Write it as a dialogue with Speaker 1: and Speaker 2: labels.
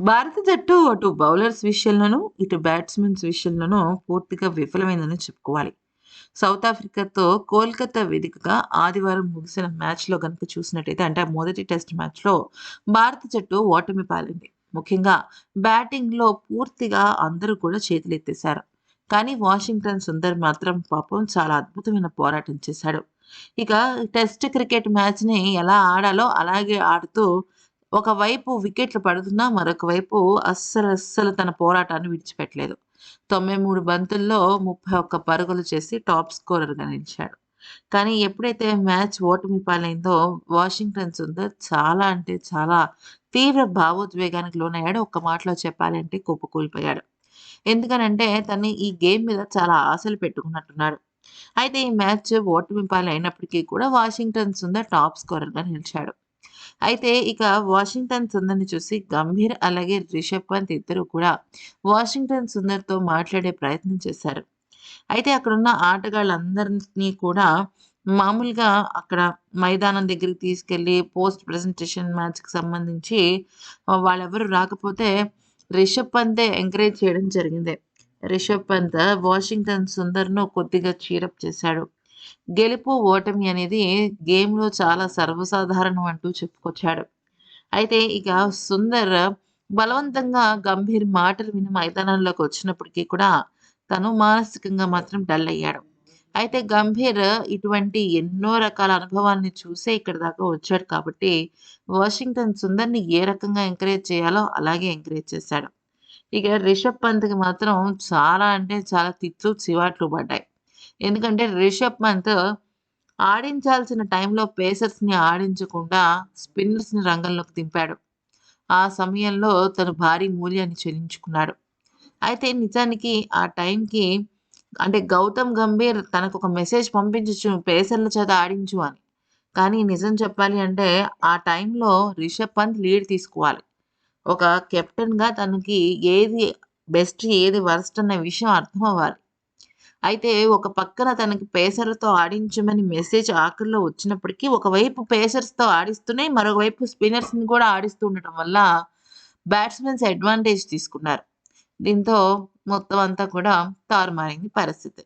Speaker 1: భారత జట్టు అటు బౌలర్స్ విషయంలోనూ, ఇటు బ్యాట్స్‌మెన్స్ విషయంలోనూ పూర్తిగా విఫలమైందని చెప్పుకోవాలి. సౌత్ ఆఫ్రికాతో కోల్‌కతా వేదికగా ఆదివారం ముగిసిన మ్యాచ్‌లో గనుక చూసినట్టయితే అంటే మొదటి టెస్ట్ మ్యాచ్‌లో భారత జట్టు ఓటమి పాలింది ముఖ్యంగా బ్యాటింగ్‌లో పూర్తిగా అందరూ కూడా చేతులెత్తేశారు. కానీ వాషింగ్టన్ సుందర్ మాత్రం పాపం చాలా అద్భుతమైన పోరాటం చేశాడు. ఇక టెస్ట్ క్రికెట్ మ్యాచ్‌ని ఎలా ఆడాలో అలాగే ఆడుతూ ఒకవైపు వికెట్లు పడుతున్నా మరొక వైపు అస్సలస్సలు తన పోరాటాన్ని విడిచిపెట్టలేదు. 93 బంతుల్లో 31 పరుగులు చేసి టాప్ స్కోరర్‌గా నిలిచాడు. కానీ ఎప్పుడైతే మ్యాచ్ ఓటమి పాలైందో వాషింగ్టన్ సుందర్ చాలా అంటే చాలా తీవ్ర భావోద్వేగానికి లోనయ్యాడు. ఒక్క మాటలో చెప్పాలంటే కుప్పకూలిపోయాడు. ఎందుకనంటే తను ఈ గేమ్ మీద చాలా ఆశలు పెట్టుకున్నట్టున్నాడు. అయితే ఈ మ్యాచ్ ఓటమి పాలైనప్పటికీ కూడా వాషింగ్టన్ సుందర్ టాప్ స్కోరర్‌గా నిలిచాడు. అయితే ఇక వాషింగ్టన్ సుందర్‌ని చూసి గంభీర్ అలాగే రిషబ్ పంత్ ఇద్దరు కూడా వాషింగ్టన్ సుందర్‌తో మాట్లాడే ప్రయత్నం చేశారు. అయితే అక్కడున్న ఆటగాళ్ళందరిని కూడా మామూలుగా అక్కడ మైదానం దగ్గరికి తీసుకెళ్ళి పోస్ట్ ప్రజెంటేషన్ మ్యాచ్‌కి సంబంధించి వాళ్ళెవరు రాకపోతే రిషబ్ పంతే ఎంకరేజ్ చేయడం జరిగింది. రిషబ్ పంత్ వాషింగ్టన్ సుందర్‌ను కొద్దిగా చీరప్ చేశాడు. గెలుపు, ఓటమి అనేది గేమ్‌లో చాలా సర్వసాధారణం అంటూ చెప్పుకొచ్చాడు. అయితే ఇక సుందర్ బలవంతంగా గంభీర్ మాటలు విని మైదానంలోకి వచ్చినప్పటికీ కూడా తను మానసికంగా మాత్రం డల్ అయ్యాడు. అయితే గంభీర్ ఇటువంటి ఎన్నో రకాల అనుభవాల్ని చూసే ఇక్కడ దాకా వచ్చాడు కాబట్టి వాషింగ్టన్ సుందర్‌ని ఏ రకంగా ఎంకరేజ్ చేయాలో అలాగే ఎంకరేజ్ చేశాడు. ఇక రిషబ్ పంత్‌కి మాత్రం చాలా అంటే చాలా తిట్లు, చివాట్లు పడ్డాయి. ఎందుకంటే రిషబ్ పంత్ ఆడించాల్సిన టైంలో పేసర్స్‌ని ఆడించకుండా స్పిన్నర్స్‌ని రంగంలోకి దింపాడు. ఆ సమయంలో తను భారీ మూల్యాన్ని చెల్లించుకున్నాడు. అయితే నిజానికి ఆ టైంకి అంటే గౌతమ్ గంభీర్ తనకు ఒక మెసేజ్ పంపించచ్చు పేసర్ల చేత ఆడించు అని. కానీ నిజం చెప్పాలి అంటే ఆ టైంలో రిషబ్ పంత్ లీడ్ తీసుకోవాలి. ఒక కెప్టెన్‌గా తనకి ఏది బెస్ట్, ఏది వరస్ట్ అన్న విషయం అర్థమవ్వాలి. అయితే ఒక పక్కన తనకి పేసర్లతో ఆడించమని మెసేజ్ ఆఖరిలో వచ్చినప్పటికీ ఒకవైపు పేసర్స్‌తో ఆడిస్తూనే మరోవైపు స్పిన్నర్స్‌ని కూడా ఆడిస్తూ ఉండటం వల్ల బ్యాట్స్‌మెన్స్ అడ్వాంటేజ్ తీసుకున్నారు. దీంతో మొత్తం అంతా కూడా తారుమారింది పరిస్థితి.